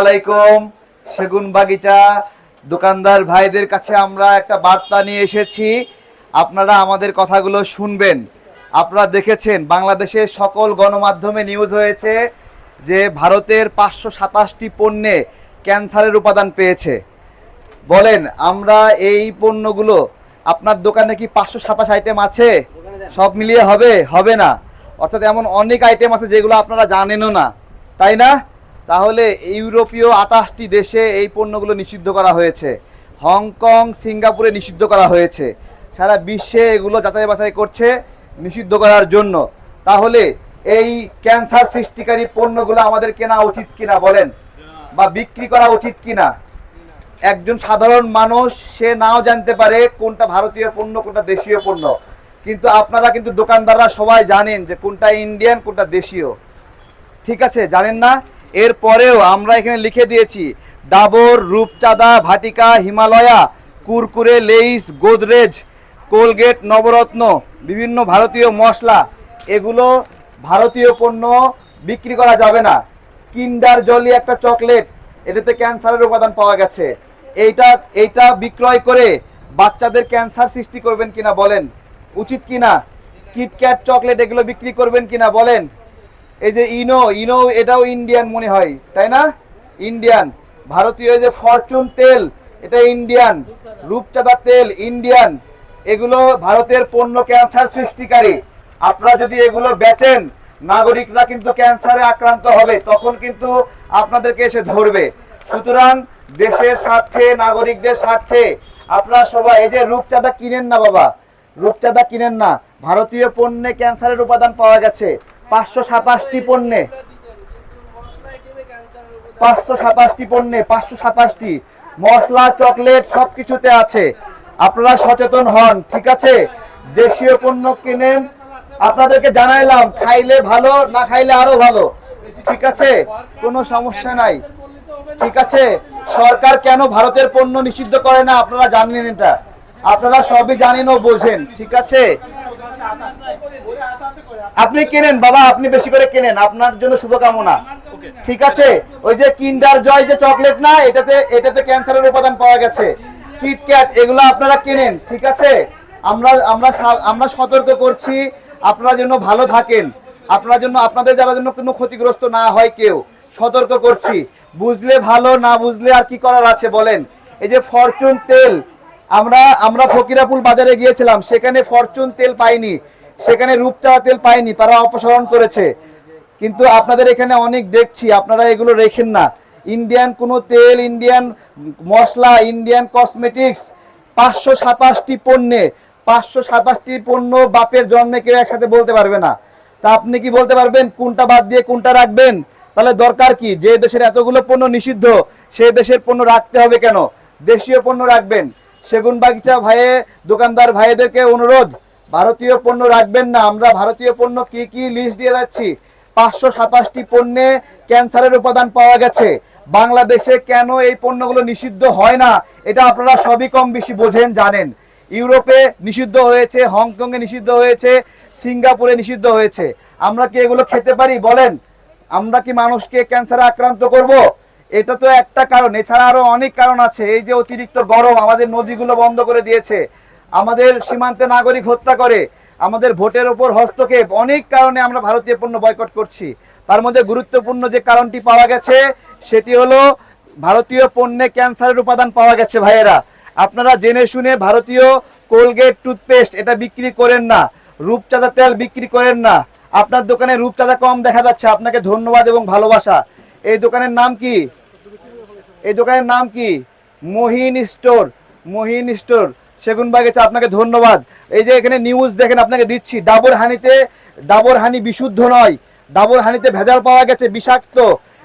আলাইকুম। সেগুন বাগিচা দোকানদার ভাইদের কাছে আমরা একটা বার্তা নিয়ে এসেছি। আপনারা আমাদের কথাগুলো শুনবেন। আপনারা দেখেছেন বাংলাদেশের সকল গণমাধ্যমে নিউজ হয়েছে যে ভারতের পাঁচশো সাতাশটি পণ্যে ক্যান্সারের উপাদান পেয়েছে। বলেন, আমরা এই পণ্যগুলো, আপনার দোকানে কি পাঁচশো সাতাশ আইটেম আছে? সব মিলিয়ে হবে হবে না। অর্থাৎ এমন অনেক আইটেম আছে যেগুলো আপনারা জানেনও না। তাই না? তাহলে ইউরোপীয় আঠাশটি দেশে এই পণ্যগুলো নিষিদ্ধ করা হয়েছে। হংকং, সিঙ্গাপুরে নিষিদ্ধ করা হয়েছে। সারা বিশ্বে এগুলো যাচাই বাছাই করছে নিষিদ্ধ করার জন্য। তাহলে এই ক্যান্সার সৃষ্টিকারী পণ্যগুলো আমাদের কেনা উচিত কিনা বলেন? বা বিক্রি করা উচিত কিনা? একজন সাধারণ মানুষ, সে নাও জানতে পারে কোনটা ভারতীয় পণ্য, কোনটা দেশীয় পণ্য। কিন্তু আপনারা কিন্তু দোকানদাররা সবাই জানেন যে কোনটা ইন্ডিয়ান, কোনটা দেশীয়। ঠিক আছে? জানেন না? এরপরেও আমরা এখানে লিখে দিয়েছি, ডাবর, রূপচাঁদা, ভাটিকা, হিমালয়া, কুরকুরে, লেইস, গোদরেজ, কোলগেট, নবরত্ন, বিভিন্ন ভারতীয় মশলা, এগুলো ভারতীয় পণ্য বিক্রি করা যাবে না। কিন্ডার জলি একটা চকলেট, এটাতে ক্যান্সারের উপাদান পাওয়া গেছে। এইটা এইটা বিক্রয় করে বাচ্চাদের ক্যান্সার সৃষ্টি করবেন কিনা বলেন? উচিত কিনা? কিটক্যাট চকলেট এগুলো বিক্রি করবেন কিনা বলেন? এই যে ইনো ইনো এটাও ইন্ডিয়ান মনে হয়, তাই না? ইন্ডিয়ান ভারতীয় যে ফরচুন তেল, এটা ইন্ডিয়ান রূপচাঁদা তেল ইন্ডিয়ান এগুলো ভারতের পণ্য ক্যান্সার সৃষ্টিকারী। আপনারা যদি এগুলো বেচেন, নাগরিকরা কিন্তু ক্যান্সারে আক্রান্ত হবে, তখন কিন্তু আপনাদেরকে এসে ধরবে। সুতরাং দেশের স্বার্থে, নাগরিকদের স্বার্থে, আপনারা সবাই এই যে রূপচাঁদা কিনেন না বাবা, রূপচাঁদা কিনেন না। ভারতীয় পণ্যে ক্যান্সারের উপাদান পাওয়া গেছে। পাঁচশো সাতাশটি পণ্যে। পাঁচশো সাতাশটি পণ্যে, পাঁচশো সাতাশটি। মশলা, চকলেট সব কিছুতে আছে। আপনারা সচেতন হন, ঠিক আছে? দেশীয় পণ্য কিনেন। আপনাদেরকে জানাইলাম, খাইলে ভালো, না খাইলে আরও ভালো। ঠিক আছে? কোনো সমস্যা নাই। ঠিক আছে? সরকার কেন ভারতের পণ্য নিষিদ্ধ করে না? আপনারা জানেন এটা। আপনারা সবই জানেন ও বোঝেন। ঠিক আছে? আপনি কেনেন, বাবা, আপনি বেশি করে কেনেন। আপনার জন্য শুভকামনা। ঠিক আছে? ওই যে কিন্ডার জয় যে চকলেট না, এটাতে এটাতে ক্যান্সারের উপাদান পাওয়া গেছে। কিটক্যাট এগুলো আপনারা কেনেন, ঠিক আছে? আমরা আমরা আমরা সতর্ক করছি, আপনারা যেন ভালো থাকেন। আপনার জন্য আপনাদের যারা জন্য কোনো ক্ষতিগ্রস্ত না হয় কেউ, সতর্ক করছি। বুঝলে ভালো, না বুঝলে আর কি করার আছে, বলেন। এই যে ফরচুন তেল, আমরা আমরা ফকিরাপুল বাজারে গিয়েছিলাম, সেখানে ফরচুন তেল পাইনি। সেখানে রূপচাঁদা তেল পায়নি, তারা অপসারণ করেছে। কিন্তু আপনাদের এখানে অনেক দেখছি, আপনারা এগুলো রেখেন না। ইন্ডিয়ান কোনো তেল ইন্ডিয়ান মশলা ইন্ডিয়ান কসমেটিক্স পাঁচশো সাতাশটি পণ্যে, পাঁচশো সাতাশটি পণ্য বাপের জন্মে কেউ একসাথে বলতে পারবে না। তা আপনি কি বলতে পারবেন, কোনটা বাদ দিয়ে কোনটা রাখবেন? তাহলে দরকার কি? যে দেশের এতগুলো পণ্য নিষিদ্ধ, সেই দেশের পণ্য রাখতে হবে কেন? দেশীয় পণ্য রাখবেন। সেগুন বাগিচা ভাইয়ে, দোকানদার ভাইদেরকে অনুরোধ ভারতীয় পণ্য রাখবেন না। আমরা ভারতীয় পণ্য কি কি লিস্ট দিয়ে যাচ্ছি? পাঁচশো সাতাশটি পণ্যে ক্যান্সারের উপাদান পাওয়া গেছে। বাংলাদেশে কেন এই পণ্যগুলো নিষিদ্ধ হয় না? এটা আপনারা সবই কম বেশি বোঝেন, জানেন। ইউরোপে নিষিদ্ধ হয়েছে, হংকংয়ে নিষিদ্ধ হয়েছে, সিঙ্গাপুরে নিষিদ্ধ হয়েছে। আমরা কি এগুলো খেতে পারি? বলেন। আমরা কি মানুষকে ক্যান্সারে আক্রান্ত করব? এটা তো একটা কারণ। এছাড়া আরও অনেক কারণ আছে। এই যে অতিরিক্ত গরম আমাদের নদীগুলো বন্ধ করে দিয়েছে। আমাদের সীমান্তে নাগরিক হত্যা করে, আমাদের ভোটের ওপর হস্তক্ষেপ, অনেক কারণে আমরা ভারতীয় পণ্য বয়কট করছি। তার মধ্যে গুরুত্বপূর্ণ যে কারণটি পাওয়া গেছে, সেটি হলো ভারতীয় পণ্যে ক্যান্সারের উপাদান পাওয়া গেছে, ভাইয়েরা। আপনারা জেনে শুনে ভারতীয় কোলগেট টুথপেস্ট এটা বিক্রি করেন না, রূপচাঁদা তেল বিক্রি করেন না। আপনার দোকানে রূপচাঁদা কম দেখা যাচ্ছে, আপনাকে ধন্যবাদ এবং ভালোবাসা। এই দোকানের নাম কি? এই দোকানের নাম কি? Mohin store Mohin store. সেগুন বাগিচা, আপনাকে ধন্যবাদ। এই যে এখানে নিউজ দেখেন, আপনাকে দিচ্ছি। ডাবর হানিতে, ডাবর হানি বিশুদ্ধ নয়। ডাবর হানিতে ভেজাল পাওয়া গেছে, বিষাক্ত।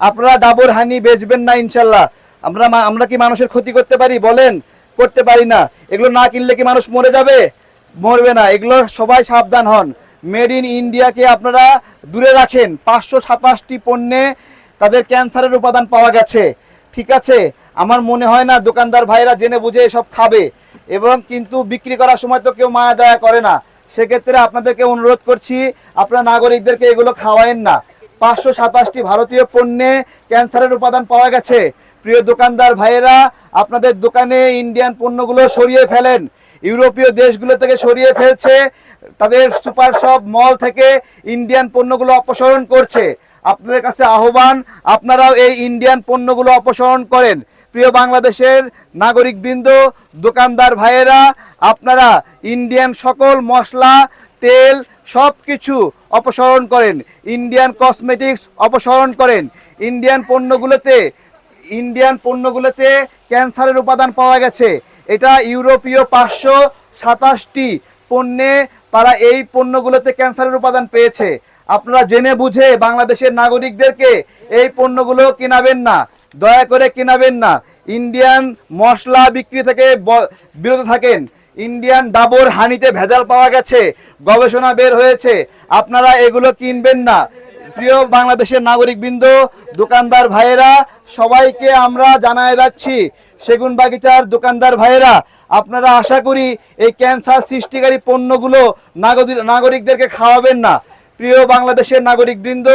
আপনারা ডাবর হানি বেচবেন না, ইনশাল্লাহ। আমরা আমরা কি মানুষের ক্ষতি করতে পারি? বলেন, করতে পারি না। এগুলো না কিনলে কি মানুষ মরে যাবে? মরবে না। এগুলো সবাই সাবধান হন। মেড ইন ইন্ডিয়াকে আপনারা দূরে রাখেন। পাঁচশো সাতাশটি পণ্যে তাদের ক্যান্সারের উপাদান পাওয়া গেছে। ঠিক আছে? আমার মনে হয় না দোকানদার ভাইরা জেনে বুঝে এসব খাবে। এবং কিন্তু বিক্রি করার সময় তো কেউ মায়া দয়া করে না। সেক্ষেত্রে আপনাদেরকে অনুরোধ করছি, আপনারা নাগরিকদেরকে এগুলো খাওয়ায়েন না। পাঁচশো সাতাশটি ভারতীয় পণ্যে ক্যান্সারের উপাদান পাওয়া গেছে। প্রিয় দোকানদার ভাইয়েরা, আপনাদের দোকানে ইন্ডিয়ান পণ্যগুলো সরিয়ে ফেলেন। ইউরোপীয় দেশগুলো থেকে সরিয়ে ফেলছে। তাদের সুপার শপ, মল থেকে ইন্ডিয়ান পণ্যগুলো অপসারণ করছে। আপনাদের কাছে আহ্বান, আপনারাও এই ইন্ডিয়ান পণ্যগুলো অপসারণ করেন। প্রিয় বাংলাদেশের নাগরিকবৃন্দ, দোকানদার ভাইয়েরা, আপনারা ইন্ডিয়ান সকল মশলা, তেল সব কিছু অপসারণ করেন। ইন্ডিয়ান কসমেটিক্স অপসারণ করেন। ইন্ডিয়ান পণ্যগুলোতে ইন্ডিয়ান পণ্যগুলোতে ক্যান্সারের উপাদান পাওয়া গেছে। এটা ইউরোপীয় পাঁচশো সাতাশটি পণ্যে তারা এই পণ্যগুলোতে ক্যান্সারের উপাদান পেয়েছে। আপনারা জেনে বুঝে বাংলাদেশের নাগরিকদেরকে এই পণ্যগুলো কিনাবেন না। দয়া করে কিনাবেন না। ইন্ডিয়ান মশলা বিক্রি থেকে বিরত থাকেন। ইন্ডিয়ান ডাবর হানিতে ভেজাল পাওয়া গেছে, গবেষণা বের হয়েছে। আপনারা এগুলো কিনবেন না। প্রিয় বাংলাদেশের নাগরিকবৃন্দ, দোকানদার ভাইয়েরা, সবাইকে আমরা জানায় যাচ্ছি, সেগুন বাগিচার দোকানদার ভাইয়েরা, আপনারা আশা করি এই ক্যান্সার সৃষ্টিকারী পণ্যগুলো নাগরিক নাগরিকদেরকে খাওয়াবেন না। প্রিয় বাংলাদেশের নাগরিকবৃন্দ,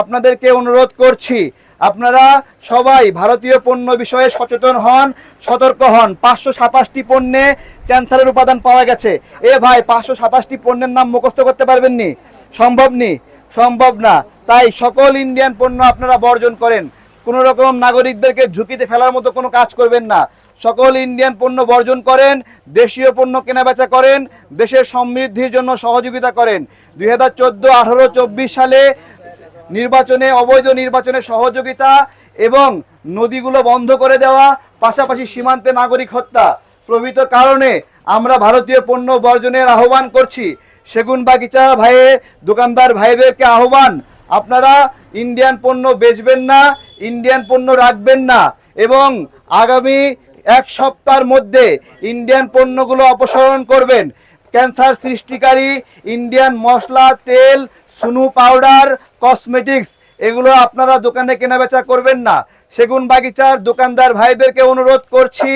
আপনাদেরকে অনুরোধ করছি আপনারা সবাই ভারতীয় পণ্য বিষয়ে সচেতন হন, সতর্ক হন। পাঁচশো সাতাশটি পণ্যে ক্যান্সারের উপাদান পাওয়া গেছে। এ ভাই, পাঁচশো সাতাশটি পণ্যের নাম মুখস্থ করতে পারবেন নি? সম্ভব নি? সম্ভব না। তাই সকল ইন্ডিয়ান পণ্য আপনারা বর্জন করেন। কোনো রকম নাগরিকদেরকে ঝুঁকিতে ফেলার মতো কোনো কাজ করবেন না। সকল ইন্ডিয়ান পণ্য বর্জন করেন, দেশীয় পণ্য কেনাবেচা করেন, দেশের সমৃদ্ধির জন্য সহযোগিতা করেন। দুই হাজার চোদ্দ আঠারো চব্বিশ সালে নির্বাচনে, অবৈধ নির্বাচনে সহযোগিতা এবং নদীগুলো বন্ধ করে দেওয়া, পাশাপাশি সীমান্তে নাগরিক হত্যা। প্রভৃত কারণে আমরা ভারতীয় পণ্য বর্জনের আহ্বান করছি। সেগুন বাগিচা ভাইয়ে দোকানদার ভাইদেরকে আহ্বান, আপনারা ইন্ডিয়ান পণ্য বেচবেন না, ইন্ডিয়ান পণ্য রাখবেন না এবং আগামী এক সপ্তাহের মধ্যে ইন্ডিয়ান পণ্যগুলো অপসারণ করবেন। ক্যান্সার সৃষ্টিকারী, ইন্ডিয়ান মশলা, তেল, সুনু পাউডার, কসমেটিক্স, এগুলো আপনারা দোকানে কেনাবেচা করবেন না। সেগুন বাগিচার দোকানদার ভাইদেরকে অনুরোধ করছি,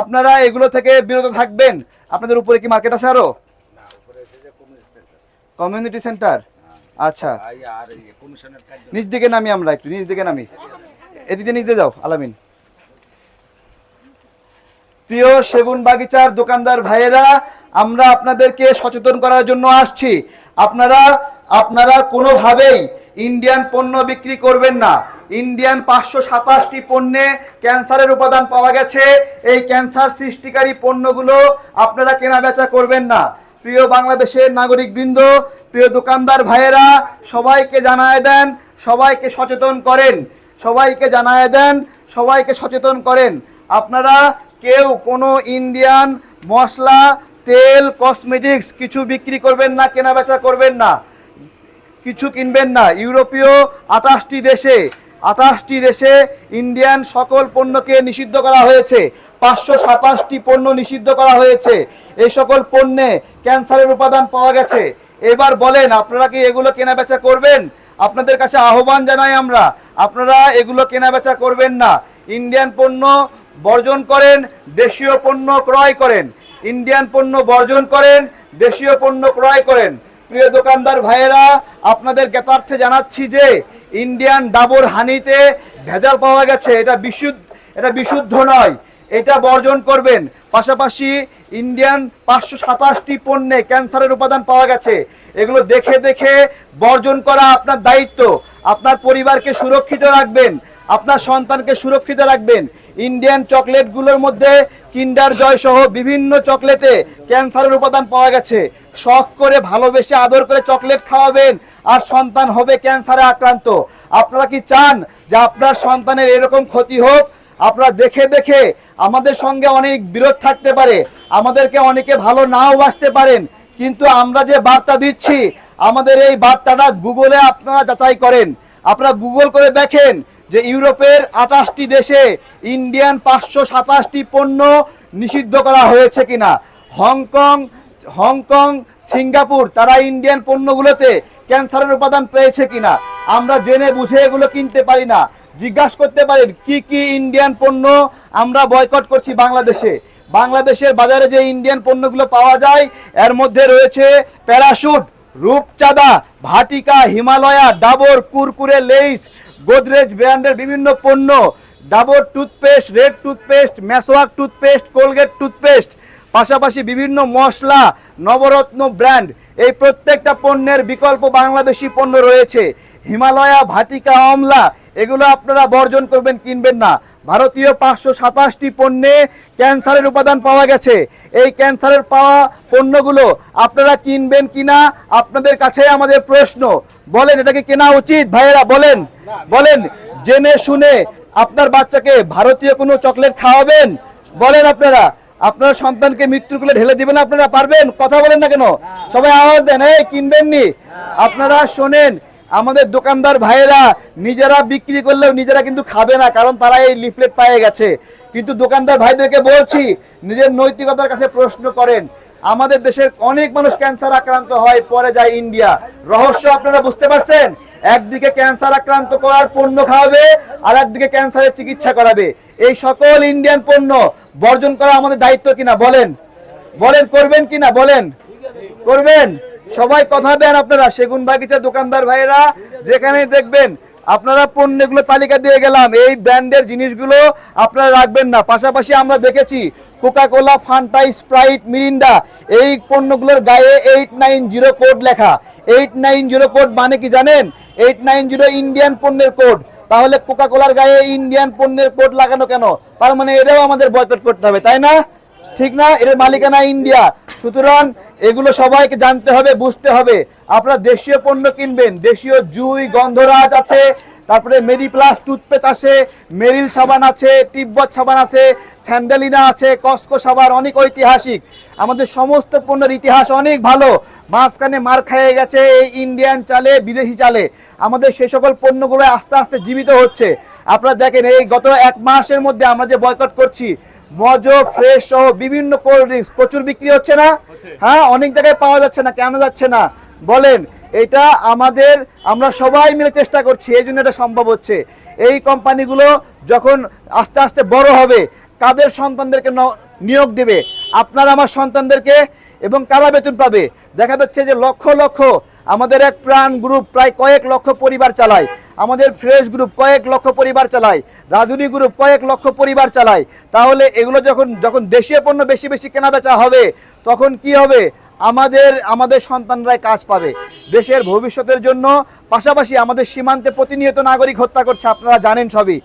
আপনারা এগুলো থেকে বিরত থাকবেন। আপনাদের উপরে কি মার্কেট আছে আরও? Community centre? আচ্ছা। নিচ দিকে নামি আমরা একটু নিজ দিকে নামি। এদিকে নিচ দিয়ে যাও, আলামিন। প্রিয় সেগুন বাগিচার দোকানদার ভাইয়েরা আমরা আপনাদেরকে সচেতন করার জন্য আসছি। আপনারা আপনারা কোনোভাবেই ইন্ডিয়ান পণ্য বিক্রি করবেন না। ইন্ডিয়ান পাঁচশো সাতাশটি পণ্যে ক্যান্সারের উপাদান পাওয়া গেছে। এই ক্যান্সার সৃষ্টিকারী পণ্যগুলো আপনারা কেনাবেচা করবেন না। প্রিয় বাংলাদেশের নাগরিকবৃন্দ, প্রিয় দোকানদার ভাইয়েরা, সবাইকে জানায় দেন, সবাইকে সচেতন করেন। সবাইকে জানায় দেন, সবাইকে সচেতন করেন। আপনারা কেউ কোনো ইন্ডিয়ান মশলা তেল কসমেটিক্স কিছু বিক্রি করবেন না, কেনাবেচা করবেন না, কিছু কিনবেন না। ইউরোপীয় আঠাশটি দেশে আঠাশটি দেশে ইন্ডিয়ান সকল পণ্যকে নিষিদ্ধ করা হয়েছে। পাঁচশো সাতাশটি পণ্য নিষিদ্ধ করা হয়েছে। এই সকল পণ্যে ক্যান্সারের উপাদান পাওয়া গেছে। এবার বলেন, আপনারা কি এগুলো কেনাবেচা করবেন? আপনাদের কাছে আহ্বান জানাই আমরা, আপনারা এগুলো কেনাবেচা করবেন না। ইন্ডিয়ান পণ্য বর্জন করেন, দেশীয় পণ্য ক্রয় করেন। ইন্ডিয়ান পণ্য বর্জন করেন, দেশীয় পণ্য ক্রয় করেন। প্রিয় দোকানদার ভাইয়েরা, আপনাদের জ্ঞাতার্থে জানাচ্ছি যে ইন্ডিয়ান ডাবর হানিতে ভেজাল পাওয়া গেছে। এটা বিশুদ্ধ এটা বিশুদ্ধ নয়, এটা বর্জন করবেন। পাশাপাশি ইন্ডিয়ান পাঁচশো সাতাশটি পণ্যে ক্যান্সারের উপাদান পাওয়া গেছে। এগুলো দেখে দেখে বর্জন করা আপনার দায়িত্ব। আপনার পরিবারকে সুরক্ষিত রাখবেন। আপনার সন্তানকে সুরক্ষিত রাখবেন। ইন্ডিয়ান চকলেটগুলোর মধ্যে কিন্ডার জয় সহ বিভিন্ন চকলেটে ক্যান্সারের উপাদান পাওয়া গেছে। শখ করে ভালোবেসে আদর করে চকলেট খাওয়াবেন আর সন্তান হবে ক্যান্সারে আক্রান্ত। আপনারা কি চান যে আপনার সন্তানের এরকম ক্ষতি হোক? আপনারা দেখে দেখে আমাদের সঙ্গে অনেক বিরোধ থাকতে পারে। আমাদেরকে অনেকে ভালো নাও বাসতে পারেন। কিন্তু আমরা যে বার্তা দিচ্ছি, আমাদের এই বার্তাটা গুগলে আপনারা যাচাই করেন। আপনারা গুগল করে দেখেন যে ইউরোপের আঠাশটি দেশে ইন্ডিয়ান পাঁচশো সাতাশটি পণ্য নিষিদ্ধ করা হয়েছে কিনা? Hong Kong Hong Kong, Singapore, তারা ইন্ডিয়ান পণ্যগুলোতে ক্যান্সারের উপাদান পেয়েছে কিনা? আমরা জেনে বুঝে এগুলো কিনতে পারি না। জিজ্ঞাসা করতে পারেন, কি কি ইন্ডিয়ান পণ্য আমরা বয়কট করছি বাংলাদেশে? বাংলাদেশের বাজারে যে ইন্ডিয়ান পণ্যগুলো পাওয়া যায়, এর মধ্যে রয়েছে প্যারাশুট, রূপচাঁদা, ভাটিকা, হিমালয়া, ডাবর, কুরকুরে, লেইস গোদরেজ ব্র্যান্ডের বিভিন্ন পণ্য। Dabur toothpaste, red toothpaste Meswak toothpaste, Colgate toothpaste, পাশাপাশি বিভিন্ন মশলা, নবরত্ন ব্র্যান্ড। এই প্রত্যেকটা পণ্যের বিকল্প বাংলাদেশি পণ্য রয়েছে। হিমালয়া, ভাটিকা, অমলা, এগুলো আপনারা বর্জন করবেন, কিনবেন না। ভারতীয় পাঁচশো সাতাশটি পণ্যে ক্যান্সারের উপাদান পাওয়া গেছে। এই ক্যান্সারের পাওয়া পণ্যগুলো আপনারা কিনবেন কিনা, আপনাদের কাছে আমাদের প্রশ্ন। বলেন এটাকে কেনা উচিত? ভাইয়েরা, বলেন বলেন, জেনে শুনে আপনার বাচ্চাকে ভারতীয় কোনো চকলেট খাওয়াবেন? বলেন আপনারা, আপনার সন্তানকে মৃত্যুর কোলে ঢেলে দিবেন আপনারা, পারবেন? কথা বলেন না কেন? সবাই আওয়াজ দেন, এই কিনবেন নি আপনারা শোনেন আমাদের দোকানদার ভাইয়েরা নিজেরা বিক্রি করলেও নিজেরা কিন্তু খাবে না, কারণ তারা এই লিফলেট পেয়ে গেছে। কিন্তু দোকানদার ভাইদেরকে বলছি, নিজের নৈতিকতার কাছে প্রশ্ন করেন। আমাদের দেশের অনেক মানুষ ক্যান্সার আক্রান্ত হয়, পরে যায় ইন্ডিয়া রহস্য আপনারা বুঝতে পারছেন? একদিকে ক্যান্সার আক্রান্ত করার পণ্য খাওয়াবে, আর একদিকে ক্যান্সারের চিকিৎসা করাবে। এই সকল ইন্ডিয়ান পণ্য বর্জন করা আমাদের দায়িত্ব কিনা বলেন? বলেন, করবেন কিনা বলেন? করবেন? সবাই কথা দেন আপনারা, সেগুন বাগিচা দোকানদার ভাইরা যেখানে দেখবেন, আপনারা পণ্যগুলো তালিকা দিয়ে গেলাম। এই ব্র্যান্ডের জিনিসগুলো আপনারা রাখবেন না। পাশাপাশি আমরা দেখেছি Coca Cola Fanta, Sprite, Mirinda, এই পণ্যগুলোর গায়ে এইট নাইন জিরো কোড লেখা। এইট নাইন জিরো কোড মানে কি জানেন? এইট নাইন জিরো ইন্ডিয়ান পণ্যের কোড তাহলে কোকা কোলার গায়ে ইন্ডিয়ান পণ্যের কোড লাগানো কেন? তার মানে এটাও আমাদের বয়কট করতে হবে, তাই না? ঠিক না? এর মালিকানা ইন্ডিয়া। সুতরাং এগুলো সবাইকে জানতে হবে, বুঝতে হবে। আপনারা দেশীয় পণ্য কিনবেন। দেশীয় জুই, গন্ধরাজ আছে, তারপরে মেরি প্লাস টুথপেস্ট আছে, মেরিল সাবান আছে তিব্বত সাবান আছে, স্যান্ডেলিনা আছে, কস্কো সাবান, অনেক ঐতিহাসিক। আমাদের সমস্ত পণ্যের ইতিহাস অনেক ভালো। মাঝখানে মার খেয়ে গেছে এই ইন্ডিয়ান চালে, বিদেশি চালে। আমাদের সেই সকল পণ্যগুলো আস্তে আস্তে জীবিত হচ্ছে। আপনারা দেখেন, এই গত এক মাসের মধ্যে আমরা যে বয়কট করছি মজো ফ্রেশ সহ বিভিন্ন কোল্ড ড্রিঙ্কস প্রচুর বিক্রি হচ্ছে না? হ্যাঁ অনেক জায়গায় পাওয়া যাচ্ছে না কেন যাচ্ছে না? বলেন এটা আমাদের আমরা সবাই মিলে চেষ্টা করছি এই জন্য এটা সম্ভব হচ্ছে। এই কোম্পানিগুলো যখন আস্তে আস্তে বড় হবে কাদের সন্তানদেরকে নিয়োগ দেবে? আপনার আমার সন্তানদেরকে এবং কারা বেতন পাবে? দেখা যাচ্ছে যে লক্ষ লক্ষ আমাদের এক প্রাণ গ্রুপ প্রায় কয়েক লক্ষ পরিবার চালায়। আমাদের ফ্রেশ গ্রুপ কয়েক লক্ষ পরিবার চালায়, রাজুনি গ্রুপ কয়েক লক্ষ পরিবার চালায়। তাহলে এগুলো যখন যখন দেশীয় পণ্য বেশি বেশি কেনা বেচা হবে, তখন কি হবে? আমাদের আমাদের সন্তানরাই কাজ পাবে। দেশের ভবিষ্যতের জন্য পাশাপাশি আমাদের সীমান্তে প্রতিনিয়ত নাগরিক হত্যা করছে, আপনারা জানেন সবই।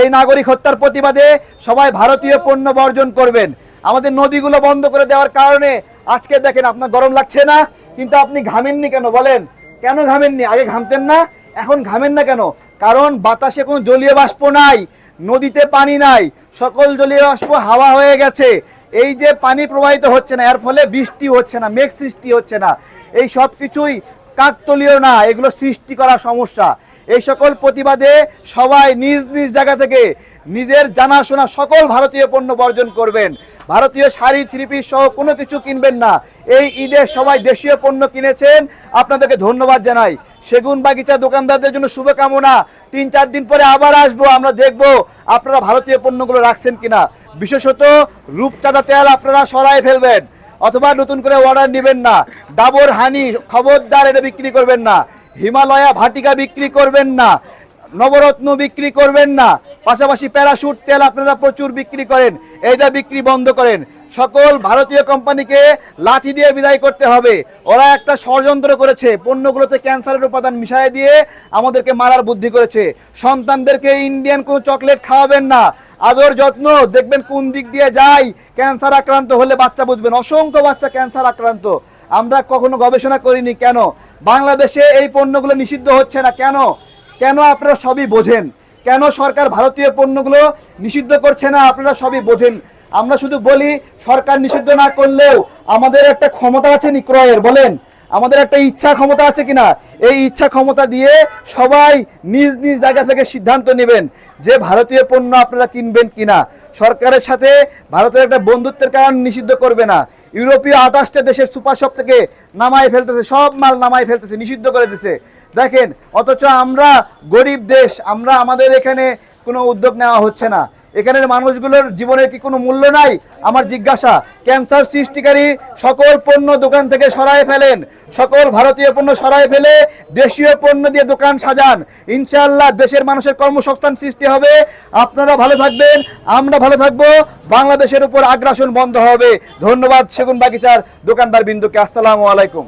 এই নাগরিক হত্যার প্রতিবাদে সবাই ভারতীয় পণ্য বর্জন করবেন। আমাদের নদীগুলো বন্ধ করে দেওয়ার কারণে আজকে দেখেন আপনার গরম লাগছে না, কিন্তু আপনি ঘামেননি কেন বলেন? কেন ঘামেননি? আগে ঘামতেন না এখন ঘামেন না কেন? কারণ বাতাসে কোনো জলীয় বাষ্প নাই, নদীতে পানি নাই, সকল জলীয় বাষ্প হাওয়া হয়ে গেছে। এই যে পানি প্রবাহিত হচ্ছে না, এর ফলে বৃষ্টি হচ্ছে না, মেঘ সৃষ্টি হচ্ছে না। এই সব কিছুই কাকতলীয় না, এগুলো সৃষ্টি করা সমস্যা। এই সকল প্রতিবাদে সবাই নিজ নিজ জায়গা থেকে নিজের জানাশোনা সকল ভারতীয় পণ্য বর্জন করবেন। ভারতীয় শাড়ি থ্রি পিস সহ কোনো কিছু কিনবেন না। এই ঈদে সবাই দেশীয় পণ্য কিনেছেন। আপনাদেরকে ধন্যবাদ জানাই। সেগুন বাগিচা দোকানদারদের জন্য শুভকামনা। তিন, চার দিন পরে আবার আসব, আমরা দেখব আপনারা ভারতীয় পণ্যগুলো রাখছেন কিনা। বিশেষত রূপচাঁদা তেল আপনারা সরাই ফেলবেন, অথবা নতুন করে অর্ডার নেবেন না। ডাবর হানি খবরদার এটা বিক্রি করবেন না। হিমালয়া ভাটিকা বিক্রি করবেন না। নবরত্ন বিক্রি করবেন না। পাশাপাশি প্যারাশুট, তেল আপনারা প্রচুর বিক্রি করেন। এইটা বিক্রি বন্ধ করেন। সকল ভারতীয় কোম্পানিকে লাঠি দিয়ে বিদায় করতে হবে। ওরা একটা ষড়যন্ত্র করেছে। পণ্যগুলোতে ক্যান্সারের উপাদান মিশিয়ে দিয়ে আমাদেরকে মারার বুদ্ধি করেছে। সন্তানদেরকে ইন্ডিয়ান কোনো চকলেট খাওয়াবেন না। আদর যত্ন, দেখবেন কোন দিক দিয়ে যাই, ক্যান্সার আক্রান্ত হলে বাচ্চা বুঝবেন। অসংখ্য বাচ্চা ক্যান্সার আক্রান্ত। আমরা কখনো গবেষণা করিনি কেন? বাংলাদেশে এই পণ্যগুলো নিষিদ্ধ হচ্ছে না। কেন? কেন আপনারা সবই বোঝেন? কেন সরকার ভারতীয় পণ্যগুলো নিষিদ্ধ করছে না? আপনারা সবই বোঝেন। আমরা শুধু বলি, সরকার নিষিদ্ধ না করলেও আমাদের একটা ক্ষমতা আছে নি ক্রয়ের, বলেন? আমাদের একটা ইচ্ছা ক্ষমতা আছে কিনা? এই ইচ্ছা ক্ষমতা দিয়ে সবাই নিজ নিজ জায়গা থেকে সিদ্ধান্ত নেবেন যে ভারতীয় পণ্য আপনারা কিনবেন কিনা। সরকারের সাথে ভারতের একটা বন্ধুত্বের কারণ নিষিদ্ধ করবে না। ইউরোপীয় আঠাশটা দেশের সুপার শপ থেকে নামাই ফেলতেছে, সব মাল নামাই ফেলতেছে, নিষিদ্ধ করে দিছে। দেখেন, অথচ আমরা গরিব দেশ, আমরা আমাদের এখানে কোনো উদ্যোগ নেওয়া হচ্ছে না। এখানের মানুষগুলোর জীবনের কি কোনো মূল্য নাই? আমার জিজ্ঞাসা, ক্যান্সার সৃষ্টিকারী সকল পণ্য দোকান থেকে সরায় ফেলেন। সকল ভারতীয় পণ্য সরায় ফেলে দেশীয় পণ্য দিয়ে দোকান সাজান। ইনশাআল্লাহ দেশের মানুষের কর্মসংস্থান সৃষ্টি হবে। আপনারা ভালো থাকবেন, আমরা ভালো থাকব। বাংলাদেশের উপর আগ্রাসন বন্ধ হবে। ধন্যবাদ সেগুন বাগিচার দোকানদার বিন্দুকে। আসসালামু আলাইকুম।